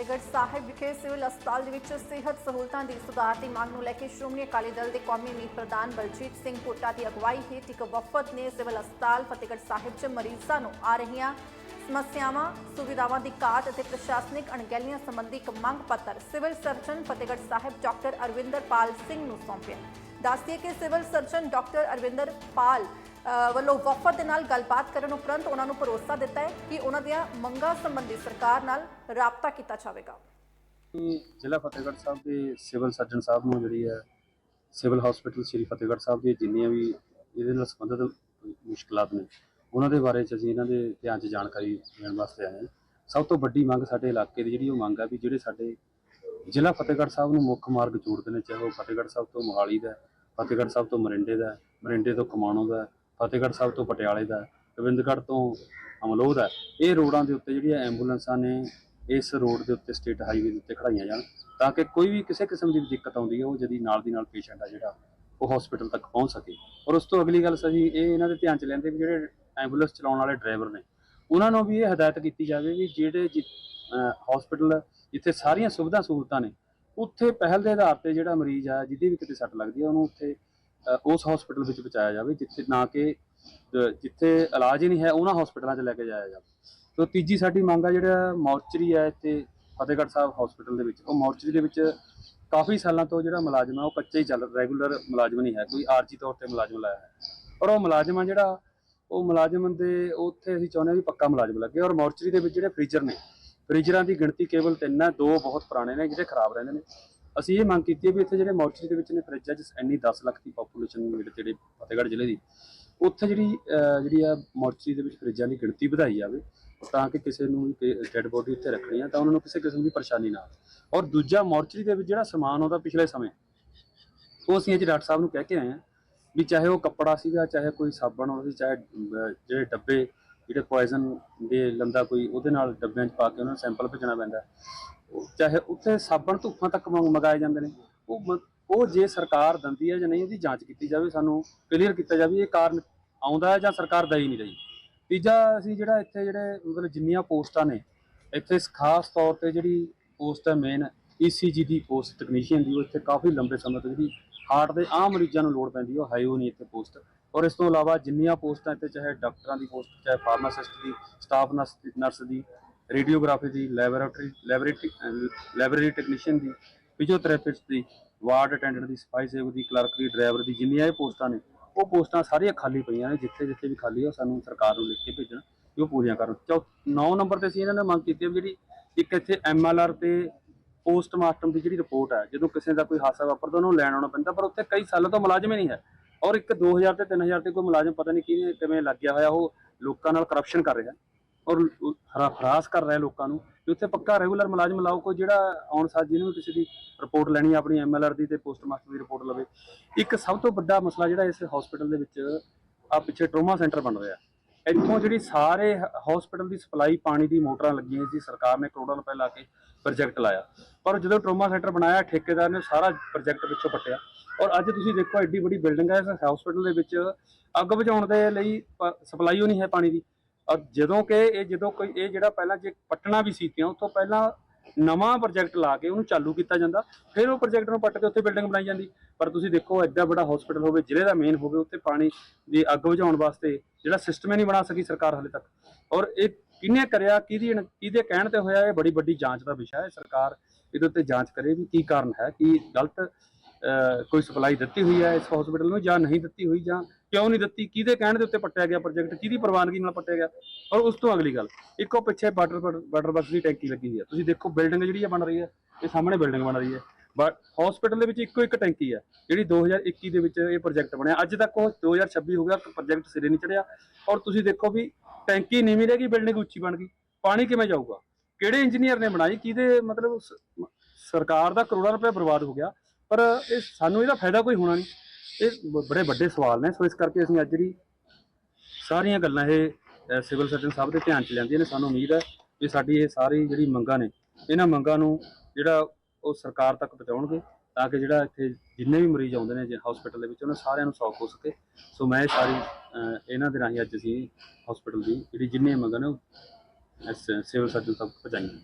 ਫਤਿਹਗੜ੍ਹ ਸਾਹਿਬ ਵਿਖੇ ਸਿਵਲ ਹਸਪਤਾਲ ਦੇ ਵਿੱਚ ਸਿਹਤ ਸਹੂਲਤਾਂ ਦੀ ਸੁਧਾਰ ਦੀ ਮੰਗ ਨੂੰ ਲੈ ਕੇ ਸ਼੍ਰੋਮਣੀ ਅਕਾਲੀ ਦਲ ਦੇ ਕੌਮੀ ਮੀਤ ਪ੍ਰਧਾਨ ਬਲਜੀਤ ਸਿੰਘ ਪੋਟਾ ਦੀ ਅਗਵਾਈ ਹੇਠ ਇੱਕ ਵਫਦ ਨੇ ਸਿਵਲ ਹਸਪਤਾਲ ਫਤਿਹਗੜ੍ਹ ਸਾਹਿਬ 'ਚ ਮਰੀਜ਼ਾਂ ਨੂੰ ਆ ਰਹੀਆਂ ਸਮੱਸਿਆਵਾਂ, ਸੁਵਿਧਾਵਾਂ ਦੀ ਘਾਟ ਅਤੇ ਪ੍ਰਸ਼ਾਸਨਿਕ ਅਣਗਹਿਲੀਆਂ ਸੰਬੰਧੀ ਇੱਕ ਮੰਗ ਪੱਤਰ civil surgeon Fatehgarh Sahib doctor Arvinderpal Singh ਨੂੰ ਸੌਂਪਿਆ। ਦੱਸਦੀਏ ਕਿ civil surgeon doctor Arvinder Pal ਵੱਲੋਂ ਵਫਦ ਦੇ ਨਾਲ ਗੱਲਬਾਤ ਕਰਨ ਉਪਰੰਤ ਉਹਨਾਂ ਨੂੰ ਭਰੋਸਾ ਦਿੱਤਾ ਹੈ ਕਿ ਉਹਨਾਂ ਦੀਆਂ ਮੰਗਾਂ ਸੰਬੰਧੀ ਸਰਕਾਰ ਨਾਲ ਰਾਬਤਾ ਕੀਤਾ ਜਾਵੇਗਾ। ਜ਼ਿਲ੍ਹਾ ਫਤਿਹਗੜ੍ਹ ਸਾਹਿਬ ਦੇ ਸਿਵਲ ਸਰਜਨ ਸਾਹਿਬ ਨੂੰ ਜਿਹੜੀ ਹੈ, ਸਿਵਲ ਹਸਪੀਟਲ ਸ੍ਰੀ ਫਤਿਹਗੜ੍ਹ ਸਾਹਿਬ ਦੀਆਂ ਜਿੰਨੀਆਂ ਵੀ ਇਹਦੇ ਨਾਲ ਸੰਬੰਧਿਤ ਮੁਸ਼ਕਲਾਂ ਨੇ, ਉਹਨਾਂ ਦੇ ਬਾਰੇ ਚ ਅਸੀਂ ਇਹਨਾਂ ਦੇ ਧਿਆਨ 'ਚ ਜਾਣਕਾਰੀ ਲੈਣ ਵਾਸਤੇ ਆਏ ਹਾਂ। ਸਭ ਤੋਂ ਵੱਡੀ ਮੰਗ ਸਾਡੇ ਇਲਾਕੇ ਦੀ ਜਿਹੜੀ ਉਹ ਮੰਗ ਹੈ ਵੀ ਜਿਹੜੇ ਸਾਡੇ ਜ਼ਿਲ੍ਹਾ ਫਤਿਹਗੜ੍ਹ ਸਾਹਿਬ ਨੂੰ ਮੁੱਖ ਮਾਰਗ ਜੋੜਦੇ ਨੇ, ਚਾਹੇ ਉਹ ਫਤਿਹਗੜ੍ਹ ਸਾਹਿਬ ਤੋਂ ਮੋਹਾਲੀ ਦਾ ਫਤਿਹਗੜ੍ਹ ਸਾਹਿਬ ਤੋਂ ਮਰਿੰਡੇ ਦਾ ਮਰਿੰਡੇ ਤੋਂ ਕਮਾਣੋ ਦਾ ਫਤਿਹਗੜ੍ਹ ਸਾਹਿਬ ਤੋਂ ਪਟਿਆਲੇ ਦਾ ਗੋਬਿੰਦਗੜ੍ਹ ਤੋਂ ਅਮਲੋਹ ਦਾ ਹੈ। ਇਹ ਰੋਡਾਂ ਦੇ ਉੱਤੇ ਜਿਹੜੀਆਂ ਐਂਬੂਲੈਂਸਾਂ ਨੇ, ਇਸ ਰੋਡ ਦੇ ਉੱਤੇ ਸਟੇਟ ਹਾਈਵੇ ਦੇ ਉੱਤੇ ਖੜਾਈਆਂ ਜਾਣ, ਤਾਂ ਕਿ ਕੋਈ ਵੀ ਕਿਸੇ ਕਿਸਮ ਦੀ ਵੀ ਦਿੱਕਤ ਆਉਂਦੀ ਹੈ, ਉਹ ਜਦੀ ਨਾਲ ਦੀ ਨਾਲ ਪੇਸ਼ੈਂਟ ਆ ਜਿਹੜਾ, ਉਹ ਹਸਪੀਟਲ ਤੱਕ ਪਹੁੰਚ ਸਕੇ ਔਰ ਉਸ ਤੋਂ ਅਗਲੀ ਗੱਲ ਸਜੀ ਇਹ ਇਹਨਾਂ ਦੇ ਧਿਆਨ ਚ ਲੈਂਦੇ ਵੀ ਜਿਹੜੇ ਐਂਬੂਲੈਂਸ ਚਲਾਉਣ ਵਾਲੇ ਡਰਾਈਵਰ ਨੇ, ਉਹਨਾਂ ਨੂੰ ਵੀ ਇਹ ਹਦਾਇਤ ਕੀਤੀ ਜਾਵੇ ਵੀ ਜਿਹੜੇ ਹਸਪੀਟਲ ਜਿੱਥੇ ਸਾਰੀਆਂ ਸੁਵਿਧਾ ਸਹੂਲਤਾਂ ਨੇ ਉੱਥੇ ਪਹਿਲ ਦੇ ਆਧਾਰ ਤੇ ਜਿਹੜਾ ਮਰੀਜ਼ ਆ ਜਿਹਦੀ ਵੀ ਕਿਤੇ ਸੱਟ ਲੱਗਦੀ ਹੈ ਉਹਨੂੰ ਉੱਥੇ ਅ, ਉਸ ਹਸਪੀਟਲ ਵਿੱਚ ਪਹੁੰਚਾਇਆ ਜਾਵੇ ਜਿੱਥੇ ਨਾ ਕਿ ਅ, ਜਿੱਥੇ ਇਲਾਜ ਹੀ ਨਹੀਂ ਹੈ ਉਹਨਾਂ ਹਸਪੀਟਲਾਂ 'ਚ ਲੈ ਕੇ ਜਾਇਆ ਜਾਵੇ। ਤੋ ਤੀਜੀ ਸਾਡੀ ਮੰਗ ਆ ਜਿਹੜਾ ਮੌਰਚਰੀ ਹੈ ਇੱਥੇ ਫਤਿਹਗੜ੍ਹ ਸਾਹਿਬ ਹਸਪੀਟਲ ਦੇ ਵਿੱਚ ਉਹ ਮੌਰਚਰੀ ਦੇ ਵਿੱਚ ਕਾਫੀ ਸਾਲਾਂ ਤੋਂ ਜਿਹੜਾ ਮੁਲਾਜ਼ਮ ਆ ਉਹ ਕੱਚਾ ਹੀ ਚੱਲ ਰੈਗੂਲਰ ਮੁਲਾਜ਼ਮ ਨਹੀਂ ਹੈ ਕੋਈ ਆਰਜੀ ਤੌਰ ਤੇ ਮੁਲਾਜ਼ਮ ਲਾਇਆ ਹੈ। ਔਰ ਉਹ ਮੁਲਾਜ਼ਮ ਆ ਜਿਹੜਾ ਉਹ ਮੁਲਾਜ਼ਮ ਦੇ ਉੱਥੇ ਅਸੀਂ ਚਾਹੁੰਦੇ ਹਾਂ ਵੀ ਪੱਕਾ ਮੁਲਾਜ਼ਮ ਲੱਗੇ ਔਰ ਮੌਰਚਰੀ ਦੇ ਵਿੱਚ ਜਿਹੜੇ ਫ੍ਰੀਜ਼ਰ ਨੇ ਫ੍ਰੀਜ਼ਰਾਂ ਦੀ ਗਿਣਤੀ ਕੇਵਲ ਤਿੰਨ ਹੈ, ਦੋ ਬਹੁਤ ਪੁਰਾਣੇ ਨੇ, ਜਿਹੜੇ ਖਰਾਬ ਰਹਿੰਦੇ ਨੇ। ਅਸੀਂ ਇਹ ਮੰਗ ਕੀਤੀ ਹੈ ਵੀ ਇੱਥੇ ਜਿਹੜੇ ਮੌਰਚਰੀ ਦੇ ਵਿੱਚ ਨੇ ਫ੍ਰਿਜਾਂ 'ਚ ਇੰਨੀ 10 ਲੱਖ ਦੀ ਪਾਪੂਲੇਸ਼ਨ ਜਿਹੜੇ ਜਿਹੜੇ ਫਤਿਹਗੜ੍ਹ ਜ਼ਿਲ੍ਹੇ ਦੀ, ਉੱਥੇ ਜਿਹੜੀ ਜਿਹੜੀ ਆ ਮੌਰਚਰੀ ਦੇ ਵਿੱਚ ਫ੍ਰਿਜਾਂ ਦੀ ਗਿਣਤੀ ਵਧਾਈ ਜਾਵੇ, ਤਾਂ ਕਿ ਕਿਸੇ ਨੂੰ ਡੈੱਡ ਬੋਡੀ ਉੱਥੇ ਰੱਖਣੀ ਆ, ਤਾਂ ਉਹਨਾਂ ਨੂੰ ਕਿਸੇ ਕਿਸਮ ਦੀ ਪਰੇਸ਼ਾਨੀ ਨਾ ਆਵੇ। ਔਰ ਦੂਜਾ ਮੌਰਚਰੀ ਦੇ ਵਿੱਚ ਜਿਹੜਾ ਸਮਾਨ ਆਉਂਦਾ ਪਿਛਲੇ ਸਮੇਂ, ਉਹ ਅਸੀਂ ਅੱਜ ਡਾਕਟਰ ਸਾਹਿਬ ਨੂੰ ਕਹਿ ਕੇ ਆਏ ਹਾਂ ਵੀ ਚਾਹੇ ਉਹ ਕੱਪੜਾ ਸੀਗਾ, ਚਾਹੇ ਕੋਈ ਸਾਬਣ ਹੋਵੇ, ਚਾਹੇ ਜਿਹੜੇ ਡੱਬੇ ਜਿਹੜੇ ਪੋਇਜ਼ਨ ਦੇ ਲੰਦਾ ਕੋਈ ਉਹਦੇ ਨਾਲ ਡੱਬਿਆਂ 'ਚ ਪਾ ਕੇ ਉਹਨਾਂ ਨੂੰ ਸੈਂਪਲ ਭੇਜਣਾ ਪੈਂਦਾ ਉਹ ਚਾਹੇ ਉੱਥੇ ਸਾਬਣ ਧੂਫਾਂ ਤੱਕ ਮੰਗ- ਮੰਗਾਏ ਜਾਂਦੇ ਨੇ। ਉਹ ਮ- ਉਹ ਜੇ ਸਰਕਾਰ ਦਿੰਦੀ ਹੈ ਜਾਂ ਨਹੀਂ, ਉਹਦੀ ਜਾਂਚ ਕੀਤੀ ਜਾਵੇ, ਸਾਨੂੰ ਕਲੀਅਰ ਕੀਤਾ ਜਾਵੇ ਇਹ ਕਾਰਨ ਆਉਂਦਾ ਹੈ ਜਾਂ ਸਰਕਾਰ ਦਈ ਨਹੀਂ ਰਹੀ। ਤੀਜਾ ਅਸੀਂ ਜਿਹੜਾ ਇੱਥੇ ਜਿਹੜੇ ਮਤਲਬ ਜਿੰਨੀਆਂ ਪੋਸਟਾਂ ਨੇ, ਇੱਥੇ ਖਾਸ ਤੌਰ ਤੇ ਜਿਹੜੀ ਪੋਸਟ ਹੈ ਮੇਨ ECG ਦੀ ਪੋਸਟ ਟੈਕਨੀਸ਼ੀਅਨ ਦੀ, ਉਹ ਇੱਥੇ ਕਾਫੀ ਲੰਬੇ ਸਮੇਂ ਤੋਂ ਜਿਹੜੀ ਹਾਰਟ ਦੇ ਆਮ ਮਰੀਜ਼ਾਂ ਨੂੰ ਲੋੜ ਪੈਂਦੀ ਹੈ, ਉਹ ਹੈ ਉਹ ਨਹੀਂ ਇੱਥੇ ਪੋਸਟ। ਔਰ ਇਸ ਤੋਂ ਇਲਾਵਾ ਜਿੰਨੀਆਂ ਪੋਸਟਾਂ ਇੱਥੇ ਚਾਹੇ ਡਾਕਟਰਾਂ ਦੀ ਪੋਸਟ, ਚਾਹੇ ਫਾਰਮਾਸਿਸਟ ਦੀ, ਸਟਾਫ ਨਰਸ ਨਰਸ ਦੀ, ਰੇਡੀਓਗ੍ਰਾਫੀ ਦੀ, ਲੈਬੋਰੇਟਰੀ ਲੈਬੋਰੇਟਰੀ ਲੈਬੋਰੇਟਰੀ ਟੈਕਨੀਸ਼ੀਅਨ ਦੀ, ਫਿਜ਼ੀਓਥੈਰੇਪਿਸਟ ਦੀ, ਵਾਰਡ ਅਟੈਂਡੈਂਟ ਦੀ, ਸਫ਼ਾਈ ਸੇਵਕ ਦੀ, ਕਲਰਕ ਦੀ, ਡਰਾਈਵਰ ਦੀ, ਜਿੰਨੀਆਂ ਇਹ ਪੋਸਟਾਂ ਨੇ, ਉਹ ਪੋਸਟਾਂ ਸਾਰੀਆਂ ਖਾਲੀ ਪਈਆਂ ਨੇ, ਜਿੱਥੇ ਜਿੱਥੇ ਵੀ ਖਾਲੀ ਆ, ਉਹ ਸਾਨੂੰ ਸਰਕਾਰ ਨੂੰ ਲਿਖ ਕੇ ਭੇਜਣ ਕਿ ਉਹ ਪੂਰੀਆਂ ਕਰਨ। ਚੌ 9 ਨੰਬਰ ਤੇ ਅਸੀਂ ਇਹਨਾਂ ਨੇ ਮੰਗ ਕੀਤੀ ਹੈ ਵੀ ਜਿਹੜੀ ਇੱਕ ਇੱਥੇ ਐਮਐਲਆਰ ਤੇ ਪੋਸਟਮਾਰਟਮ ਦੀ ਜਿਹੜੀ ਰਿਪੋਰਟ ਹੈ ਜਦੋਂ ਕਿਸੇ ਦਾ ਕੋਈ ਹਾਦਸਾ ਵਾਪਰਦਾ, ਉਹਨੂੰ ਲੈਣ ਆਉਣਾ ਪੈਂਦਾ, ਪਰ ਉੱਥੇ ਕਈ ਸਾਲਾਂ ਤੋਂ ਮੁਲਾਜ਼ਮ ਹੀ ਨਹੀਂ ਹੈ। ਔਰ ਇੱਕ 2000 ਤੇ 3000 ਤੇ ਕੋਈ ਮੁਲਾਜ਼ਮ ਪਤਾ ਨਹੀਂ ਕਿਵੇਂ ਕਿਵੇਂ ਲੱਗਿਆ ਹੋਇਆ, ਉਹ ਲੋਕਾਂ ਨਾਲ ਕਰਪਸ਼ਨ ਕਰ ਰਿਹਾ। ਔਰ ਹਰਾਸ ਕਰ ਰਿਹਾ ਲੋਕਾਂ ਨੂੰ ਕਿ ਉੱਥੇ ਪੱਕਾ ਰੈਗੂਲਰ ਮੁਲਾਜ਼ਮ ਲਾਓ, ਕੋਈ ਜਿਹੜਾ ਆਉਣ ਸਾਰ ਜਿਹਨੂੰ ਕਿਸੇ ਦੀ ਰਿਪੋਰਟ ਲੈਣੀ ਹੈ ਆਪਣੀ ਐਮਐਲਆਰ ਦੀ ਤੇ ਪੋਸਟਮਾਸਟਰ ਦੀ ਰਿਪੋਰਟ ਲਵੇ। ਇੱਕ ਸਭ ਤੋਂ ਵੱਡਾ ਮਸਲਾ ਜਿਹੜਾ ਇਸ ਹਸਪੀਟਲ ਦੇ ਵਿੱਚ ਆ, ਪਿੱਛੇ ਟਰੋਮਾ ਸੈਂਟਰ ਬਣ ਰਿਹਾ। ਇੱਥੋਂ ਜਿਹੜੀ ਸਾਰੇ ਹਸਪੀਟਲ ਦੀ ਸਪਲਾਈ ਪਾਣੀ ਦੀ ਮੋਟਰਾਂ ਲੱਗੀਆਂ ਸੀ, ਸਰਕਾਰ ਨੇ ਕਰੋੜਾਂ ਰੁਪਏ ਲਾ ਕੇ ਪ੍ਰੋਜੈਕਟ ਲਾਇਆ। ਪਰ ਜਦੋਂ ਟਰੋਮਾ ਸੈਂਟਰ ਬਣਾਇਆ, ਠੇਕੇਦਾਰ ਨੇ ਸਾਰਾ ਪ੍ਰੋਜੈਕਟ ਪਿੱਛੋਂ ਪੱਟਿਆ। ਔਰ ਅੱਜ ਤੁਸੀਂ ਦੇਖੋ ਐਡੀ ਵੱਡੀ ਬਿਲਡਿੰਗ ਹੈ ਇਸ ਹਸਪੀਟਲ ਦੇ ਵਿੱਚ ਅੱਗ ਬੁਝਾਉਣ ਦੇ ਲਈ ਸਪਲਾਈ ਉਹ ਨਹੀਂ ਹੈ ਪਾਣੀ ਦੀ। ਔਰ ਜਦੋਂ ਕਿ ਇਹ ਜਦੋਂ ਕੋਈ, ਇਹ ਜਿਹੜਾ ਪਹਿਲਾਂ ਜੇ ਪੱਟਣਾ ਵੀ ਸੀ ਤੇ ਉੱਥੋਂ ਪਹਿਲਾਂ ਨਵਾਂ ਪ੍ਰੋਜੈਕਟ ਲਾ ਕੇ ਉਹਨੂੰ ਚਾਲੂ ਕੀਤਾ ਜਾਂਦਾ, ਫਿਰ ਉਹ ਪ੍ਰੋਜੈਕਟ ਨੂੰ ਪੱਟ ਕੇ ਉੱਥੇ ਬਿਲਡਿੰਗ ਬਣਾਈ ਜਾਂਦੀ। ਪਰ ਤੁਸੀਂ ਦੇਖੋ, ਐਡਾ ਵੱਡਾ ਹਸਪੀਟਲ ਹੋਵੇ, ਜ਼ਿਲ੍ਹੇ ਦਾ ਮੇਨ ਹੋਵੇ ਉੱਤੇ ਪਾਣੀ ਦੀ ਅੱਗ ਬੁਝਾਉਣ ਵਾਸਤੇ ਜਿਹੜਾ ਸਿਸਟਮ ਹੀ ਨਹੀਂ ਬਣਾ ਸਕੀ ਸਰਕਾਰ ਹਾਲੇ ਤੱਕ। ਔਰ ਇਹ ਕਿਹਨੇ ਕਰਿਆ, ਕਿਹਦੀ ਕਿਹਦੇ ਕਹਿਣ ਤੇ ਹੋਇਆ, ਇਹ ਬੜੀ ਵੱਡੀ ਜਾਂਚ ਦਾ ਵਿਸ਼ਾ ਹੈ। ਸਰਕਾਰ ਇਹਦੇ ਉੱਤੇ ਜਾਂਚ ਕਰੇ ਵੀ ਕੀ ਕਾਰਨ ਹੈ, ਕਿ ਗਲਤ ਕੋਈ ਸਪਲਾਈ ਦਿੱਤੀ ਹੋਈ ਹੈ ਇਸ ਹਸਪੀਟਲ ਨੂੰ ਜਾਂ ਨਹੀਂ ਦਿੱਤੀ ਹੋਈ ਜਾਂ ਕਿਉਂ ਨਹੀਂ ਦਿੱਤੀ, ਕਿਹਦੇ ਕਹਿਣ ਦੇ ਉੱਤੇ ਪੱਟਿਆ ਗਿਆ ਪ੍ਰੋਜੈਕਟ ਕਿਹਦੀ ਪ੍ਰਵਾਨਗੀ ਨਾਲ ਪੱਟਿਆ ਗਿਆ। ਔਰ ਉਸ ਤੋਂ ਅਗਲੀ ਗੱਲ, ਇੱਕੋ ਪਿੱਛੇ ਵਾਟਰ ਵਾਟਰ ਬੱਸ ਦੀ ਟੈਂਕੀ ਲੱਗੀ ਹੋਈ ਹੈ। ਤੁਸੀਂ ਦੇਖੋ ਬਿਲਡਿੰਗ ਜਿਹੜੀ ਹੈ ਬਣ ਰਹੀ ਹੈ, ਇਹ ਸਾਹਮਣੇ ਬਿਲਡਿੰਗ ਬਣ ਰਹੀ ਹੈ। ਬਟ ਹਸਪੀਟਲ ਦੇ ਵਿੱਚ ਇੱਕੋ ਇੱਕ ਟੈਂਕੀ ਹੈ ਜਿਹੜੀ 2021 ਦੇ ਵਿੱਚ ਇਹ ਪ੍ਰੋਜੈਕਟ ਬਣਿਆ। ਅੱਜ ਤੱਕ ਉਹ 2026 ਹੋ ਗਿਆ ਪ੍ਰੋਜੈਕਟ ਸਿਰੇ ਨਹੀਂ ਚੜਿਆ। ਔਰ ਤੁਸੀਂ ਦੇਖੋ ਵੀ ਟੈਂਕੀ ਨੀਵੀਂ ਰਹਿ ਗਈ ਬਿਲਡਿੰਗ ਉੱਚੀ ਬਣ ਗਈ। ਪਾਣੀ ਕਿਵੇਂ ਜਾਊਗਾ? ਕਿਹੜੇ ਇੰਜੀਨੀਅਰ ਨੇ ਬਣਾਈ? ਕਿਹਦੇ ਮਤਲਬ ਸਰਕਾਰ ਦਾ ਕਰੋੜਾਂ ਰੁਪਏ ਬਰਬਾਦ ਹੋ ਗਿਆ। ਪਰ ਇਹ ਸਾਨੂੰ ਇਹਦਾ ਫਾਇਦਾ ਕੋਈ ਹੋਣਾ ਨਹੀਂ। ਇਹ ਬੜੇ ਵੱਡੇ ਸਵਾਲ ਨੇ। ਸੋ ਇਸ ਕਰਕੇ ਅਸੀਂ ਅੱਜ ਜਿਹੜੀ ਸਾਰੀਆਂ ਗੱਲਾਂ ਇਹ ਸਿਵਲ ਸਰਜਨ ਸਾਹਿਬ ਦੇ ਧਿਆਨ ਚ ਲੈਂਦੀਆਂ ਨੇ। ਸਾਨੂੰ ਉਮੀਦ ਹੈ ਵੀ ਸਾਡੀ ਇਹ ਸਾਰੀ ਜਿਹੜੀ ਮੰਗਾਂ ਨੇ, ਇਹਨਾਂ ਮੰਗਾਂ ਨੂੰ ਜਿਹੜਾ ਉਹ ਸਰਕਾਰ ਤੱਕ ਪਹੁੰਚਾਉਣਗੇ ਤਾਂ ਕਿ ਜਿਹੜਾ ਇੱਥੇ ਜਿੰਨੇ ਵੀ ਮਰੀਜ਼ ਆਉਂਦੇ ਨੇ ਜੇ ਹਸਪੀਟਲ ਦੇ ਵਿੱਚ, ਉਹਨਾਂ ਸਾਰਿਆਂ ਨੂੰ ਸੌਖ ਹੋ ਸਕੇ। ਸੋ ਮੈਂ ਇਹ ਸਾਰੀ ਇਹਨਾਂ ਦੇ ਰਾਹੀਂ ਅੱਜ ਅਸੀਂ ਹਸਪੀਟਲ ਦੀ ਜਿਹੜੀ ਜਿੰਨੀਆਂ ਮੰਗਾਂ ਨੇ ਉਹ ਇਸ ਸਿਵਲ ਸਰਜਨ ਤੱਕ ਪਹੁੰਚਾਈਆਂ।